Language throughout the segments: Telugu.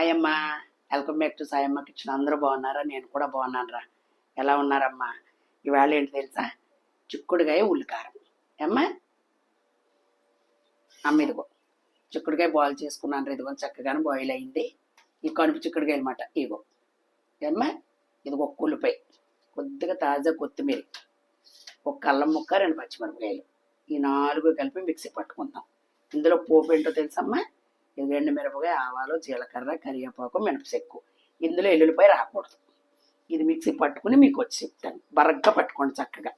వెల్కమ్ బ్యాక్ టు సాయమ్మ ఇచ్చిన అందరూ బాగున్నారా? నేను కూడా బాగున్నాను రా. ఎలా ఉన్నారమ్మా? ఇవాళ ఏంటి తెలుసా? చిక్కుడుకాయ ఉల్లికారం. ఏమ్మా? అమ్మ ఇదిగో చిక్కుడుకాయ బాయిల్ చేసుకున్నాను రా. ఇదిగో చక్కగానే బాయిల్ అయింది. ఈ కనుపు చిక్కుడుకాయ అనమాట ఇగో ఏమ్మా? ఇదిగో ఒక ఉల్లిపాయ. కొద్దిగా తాజా కొత్తిమీర. ఒక కల్లం ముక్క రెండు పచ్చిమిరపకాయలు. ఈ నాలుగు కలిపి మిక్సీ పట్టుకుందాం. ఇందులో పోపు ఏంటో తెలుసమ్మా ఇది ఎండు మిరపకాయ ఆవాలు జీలకర్ర కరివేపాకు మినపసెక్కు. ఇందులో ఎల్లుల్లిపాయ రాకూడదు. ఇది మిక్సీ పట్టుకుని మీకు వచ్చి చెప్తాను. బరగ్గా పట్టుకోండి చక్కగా.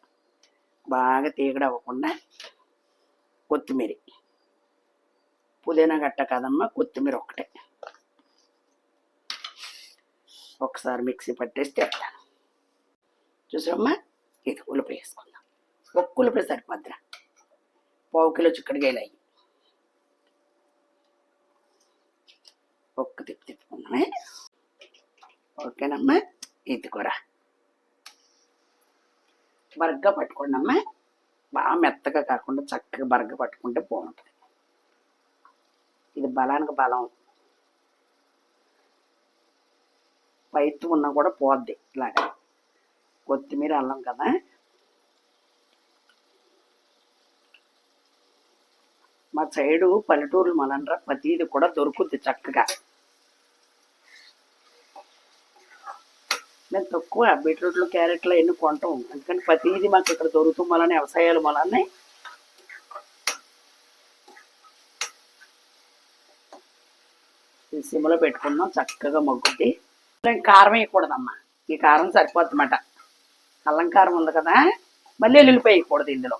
బాగా తీగడ అవ్వకుండా కొత్తిమీర. పుదీనా గట్ట కాదమ్మా కొత్తిమీర ఒకటే ఒకసారి మిక్సీ పట్టేసి తెస్తాను చూసామ్మా ఇది ఉల్లిపాయ వేసుకుందాం. ఒక్క ఉల్లిపాయ సరిపోద్దిరా. పావు కిలో చిక్కడికాయలు అయ్యి. ఒక్క తిప్పి తిప్పుకున్నామే ఓకేనమ్మా ఇది కూర బరగ్గా పట్టుకోండి అమ్మా. బాగా మెత్తగా కాకుండా చక్కగా బరగ్గా పట్టుకుంటే బాగుంటుంది. ఇది బలానికి బలం. పైతు ఉన్నా కూడా పోద్ది ఇలాగా. కొత్తిమీర అల్లం కదా. మా సైడు పల్లెటూరు మలనరా ప్రతిది కూడా దొరుకుద్ది చక్కగా. మేము తక్కువ బీట్రూట్లు క్యారెట్లు ఎన్ని కొంటాం. ఎందుకంటే ప్రతిదీ మాకు ఇక్కడ దొరుకుతాం మళ్ళీ వ్యవసాయాలు మళ్ళీ సిమ్లో పెట్టుకుందాం చక్కగా మగ్గుద్ది. కారం వేయకూడదమ్మా. ఈ కారం సరిపోద్దన్నమాట. అల్లం కారం ఉంది కదా మళ్ళీ ఎల్లుల్లిపాయ వేయకూడదు ఇందులో.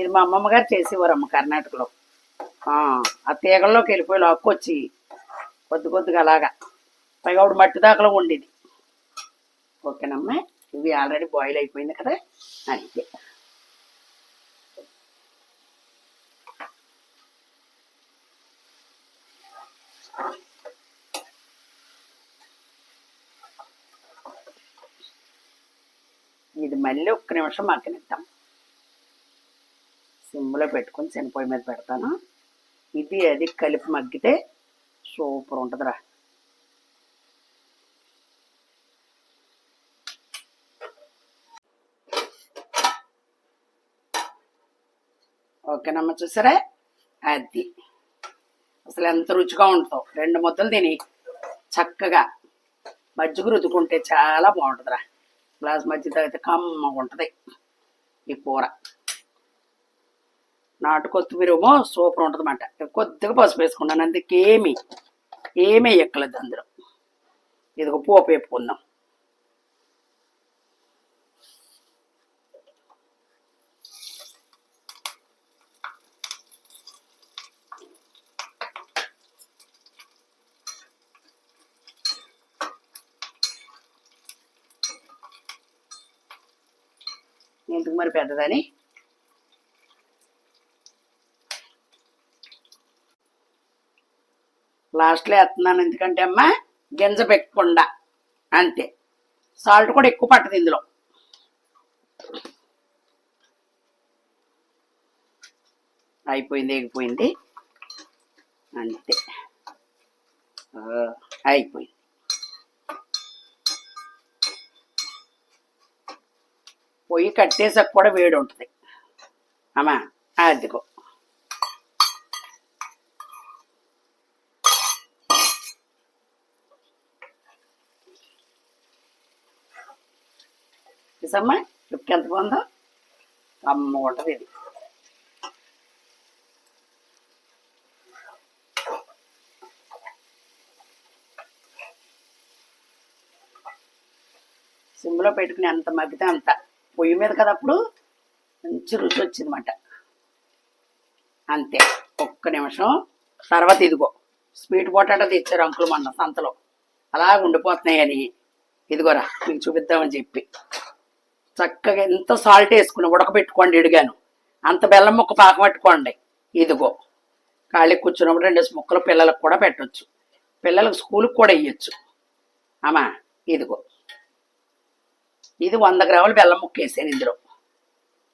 ఇది మా అమ్మమ్మ గారు చేసేవారమ్మ కర్ణాటకలో. ఆ ఆ తీగల్లోకి వెళ్ళిపోయి లాక్కొచ్చి కొద్ది కొద్దిగా అలాగా. పైగా ఆవిడ మట్టి దాకలో ఉండేది. ఓకేనమ్మా ఇవి ఆల్రెడీ బాయిల్ అయిపోయింది కదా అంతే ఇది మళ్ళీ ఒక్క నిమిషం మగ్గనిద్దాం. సిమ్లో పెట్టుకొని పొయ్యి మీద పెడతాను. ఇది అది కలిపి మగ్గితే సూపర్ ఉంటుందిరా. ఓకేనమ్మ చూసారా? అది. అసలు ఎంత రుచిగా ఉంటుందో. రెండు ముద్దలు తిని చక్కగా మజ్జిగ రుద్దుకుంటే చాలా బాగుంటుందిరా. గ్లాస్ మజ్జిగ తాగితే కమ్మగా ఉంటుంది ఈ కూర. నాటు కొత్తిమీర ఏమో సూపర్ ఉంటుందన్నమాట. కొద్దిగా పసుపు వేసుకున్నాను అందుకేమి ఏమీ ఎక్కలేదు అందులో. ఇదిగో పోపు వేపుకుందాం. ఎందుకు మరి పెద్దదని. లాస్ట్లో వేస్తున్నాను ఎందుకంటే అమ్మా గింజ పెట్టకుండా. అంతే. సాల్ట్ కూడా ఎక్కువ పట్టదు ఇందులో. అయిపోయింది ఎగిపోయింది అంతే. అయిపోయింది. పొయ్యి కట్టేసాక కూడా వేడి ఉంటుంది. అమ్మా అదిగో చూసమ్మా లుక్ ఎంత బాగుందో? అమ్మ ఉంటుంది ఇది సిమ్లో పెట్టుకుని ఎంత మగ్గితే అంత. పొయ్యి మీద కదా అప్పుడు మంచి రుచి వచ్చిందన్నమాట. అంతే ఒక్క నిమిషం. తర్వాత ఇదిగో స్వీట్ పొటాటో తెచ్చారు అంకులు మొన్న సంతలో. అలా ఉండిపోతున్నాయని. ఇదిగోరా మీకు చూపిద్దామని చెప్పి. చక్కగా ఎంత సాల్ట్ వేసుకుని ఉడకబెట్టుకోండి ఇడిగాను. అంత బెల్లం ముక్క పాకబట్టుకోండి ఇదిగో ఖాళీ కూర్చున్నప్పుడు రెండు ముక్కలు పిల్లలకు కూడా పెట్టవచ్చు పిల్లలకు స్కూల్కి కూడా ఇయ్యొచ్చు. అమ్మా ఇదిగో. ఇది వంద గ్రాములు బెల్లం ముక్క వేసాను ఇందులో.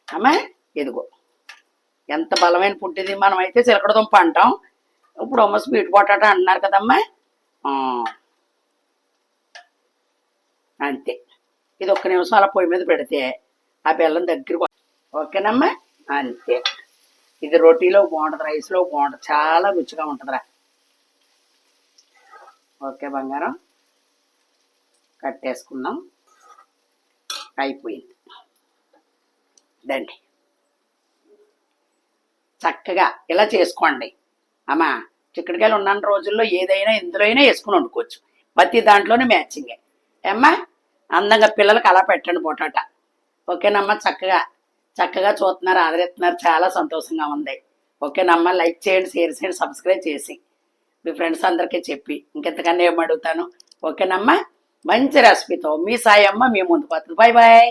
అమ్మా ఇదిగో. ఎంత బలమైన పుట్టింది మనం అయితే చిలకడ దుంప అంటాం. ఇప్పుడు అమ్మ స్వీట్ పొటాటో అంటున్నారు కదమ్మా. అంతే. ఇది ఒక్క నిమిషం అలా పొయ్యి మీద పెడితే ఆ బెల్లం దగ్గర ఓకేనమ్మా? అంతే. ఇది రొటీలో బాగుంటుంది రైస్లో బాగుంటుంది. చాలా రుచిగా ఉంటుందిరా. ఓకే బంగారం. కట్టేసుకుందాం. అయిపోయింది. దండి చక్కగా ఇలా చేసుకోండి. అమ్మా చిక్కడికాయలు ఉన్న రోజుల్లో ఏదైనా ఇందులో అయినా వేసుకుని వండుకోవచ్చు. ప్రతి దాంట్లోనే మ్యాచింగే. ఏమ్మా అందంగా పిల్లలకు అలా పెట్టండి పొటాట ఓకేనమ్మా చక్కగా చక్కగా చూస్తున్నారు ఆదరిస్తున్నారు. చాలా సంతోషంగా ఉంది. ఓకేనమ్మా లైక్ చేయండి షేర్ చేయండి సబ్స్క్రైబ్ చేసి మీ ఫ్రెండ్స్ అందరికీ చెప్పి ఇంకెంతకన్నా ఏమడుగుతాను అడుగుతాను? ఓకేనమ్మా. మంచి రెసిపీతో మీ సాయమ్మ మీ ముందు వస్తుంది బాయ్ బాయ్